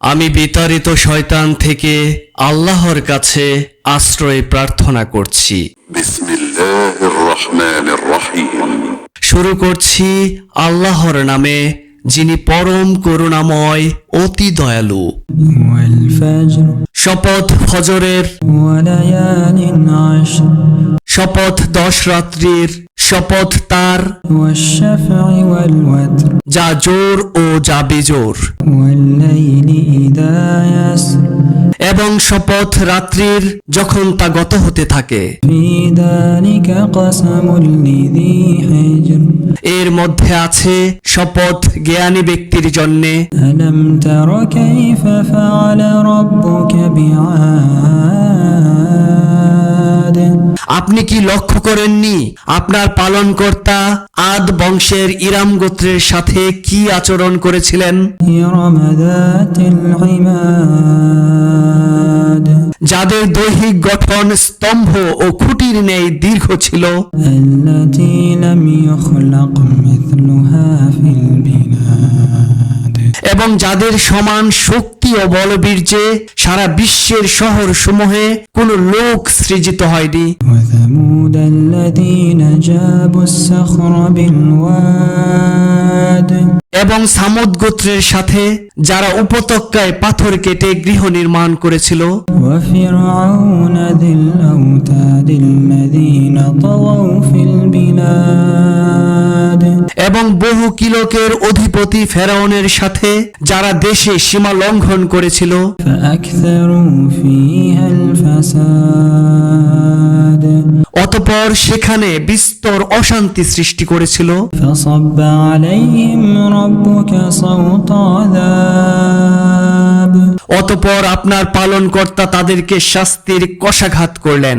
আমি বিতাড়িত শয়তান থেকে আল্লাহর কাছে আশ্রয় প্রার্থনা করছি। শুরু করছি আল্লাহর নামে যিনি পরম করুণাময় অতি দয়ালু। শপথ ফজরের শপথ দশ রাত্রির শপথ তার। যা জোর ও যা বেজোর। এবং শপথ রাত্রির যখন তা গত হতে থাকে। এর মধ্যে আছে শপথ জ্ঞানী ব্যক্তির জন্য। আপনি কি লক্ষ্য করেননি আপনার পালনকর্তা আদ বংশের ইরাম গোত্রের সাথে কি আচরণ করেছিলেন إرم ذات العماد যাদের দৈহিক গঠন স্তম্ভ ও খুঁটির নেই দীর্ঘ ছিল التي لم يخلق مثلها في البلاد এবং যাদের সমান শক্তি ও বলবীর্যে সারা বিশ্বের শহর সমূহে কোন লোক সৃজিত হয়নি। এবং সামুদ গোত্রের সাথে যারা উপত্যকায় পাথর কেটে গৃহ নির্মাণ করেছিল। ফিরআউন দিল আওতাদিল লাযীনা তাগাউ ফিল এবং বহু কিলকের অধিপতি ফেরাউনের সাথে, যারা দেশে সীমা লঙ্ঘন করেছিল। অতপর সেখানে বিস্তর অশান্তি সৃষ্টি করেছিল। অতপর আপনার পালনকর্তা তাদেরকে শাস্তির কষাঘাত করলেন।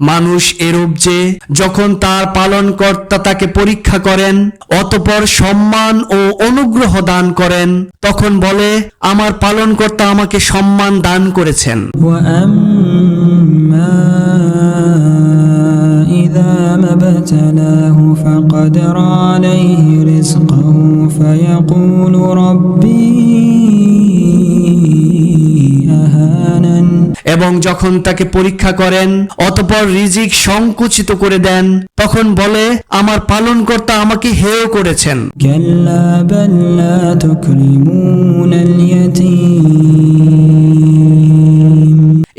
মানুষ এরূপ যে যখন তার পালনকর্তা তাকে পরীক্ষা করেন অতপর সম্মান ও অনুগ্রহ দান করেন তখন বলে আমার পালনকর্তা আমাকে সম্মান দান করেছেন وأما إذا ما ابتلاه فقدر عليه رزقه فيقول ربي এবং যখন তাকে পরীক্ষা করেন অতপর রিজিক সংকুচিত করে দেন তখন বলে আমার পালনকর্তা আমাকে হেয় করেছেন كلا بل لا تكرمون اليتيم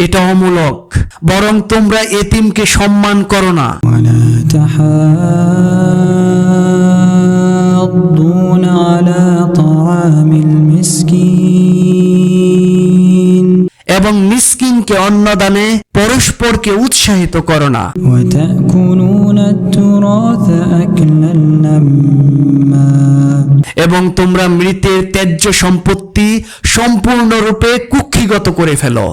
এটা অমূলক বরং তোমরা এতিমকে সম্মান করো না ولا تحاضون على طعام المسكين অপরকে অন্নদানে পরস্পরকে উৎসাহিত করো না। এবং তোমরা মৃতের ত্যায্য সম্পত্তি সম্পূর্ণরূপে কুক্ষিগত করে ফেলো।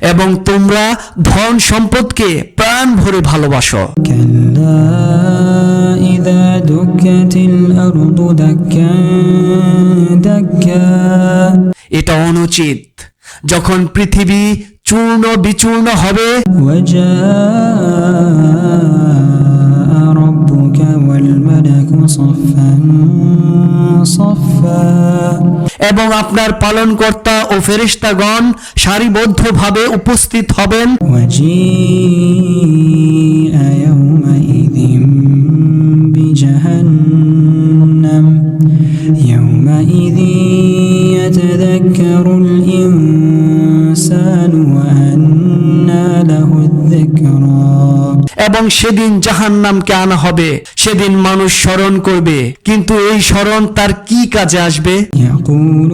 এবং তোমরা ধন সম্পদকে প্রাণ ভরে ভালোবাসো। كلا إذا دكت الأرض دكا دكا এটা অনুচিত যখন পৃথিবী চূর্ণ বিচূর্ণ হবে وجاء ربك والملك صفا صفا এবং আপনার পালনকর্তা ও ফেরিস্তাগণ সারিবদ্ধভাবে উপস্থিত হবেন يتذكر الإنسان وأنى له الذكرى এবং সেদিন জাহান্নামকে আনা হবে সেদিন মানুষ স্মরণ করবে কিন্তু এই স্মরণ তার কি কাজে আসবে يقول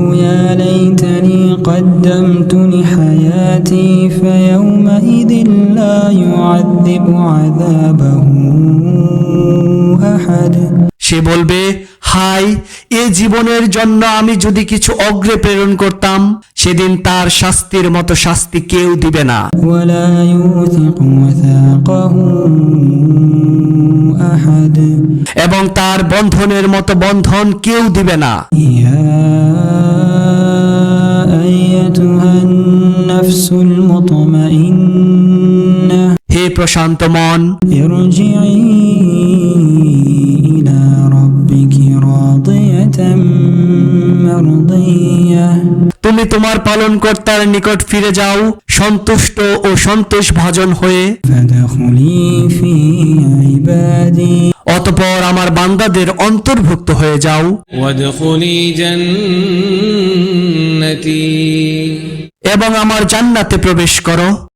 সে বলবে হাই এ জীবনের জন্য আমি যদি কিছু অগ্রে প্রেরণ করতাম সেদিন তার শাস্তির মতো শাস্তি কেউ দিবে না। এবং তার বন্ধনের মতো বন্ধন কেউ দিবে না। হে প্রশান্ত মন তুমি তোমার পালন কর্তার নিকট ফিরে যাও সন্তুষ্ট ও সন্তোষ ভাজন হয়ে। অতপর আমার বান্দাদের অন্তর্ভুক্ত হয়ে যাও। এবং আমার জান্নাতে প্রবেশ করো।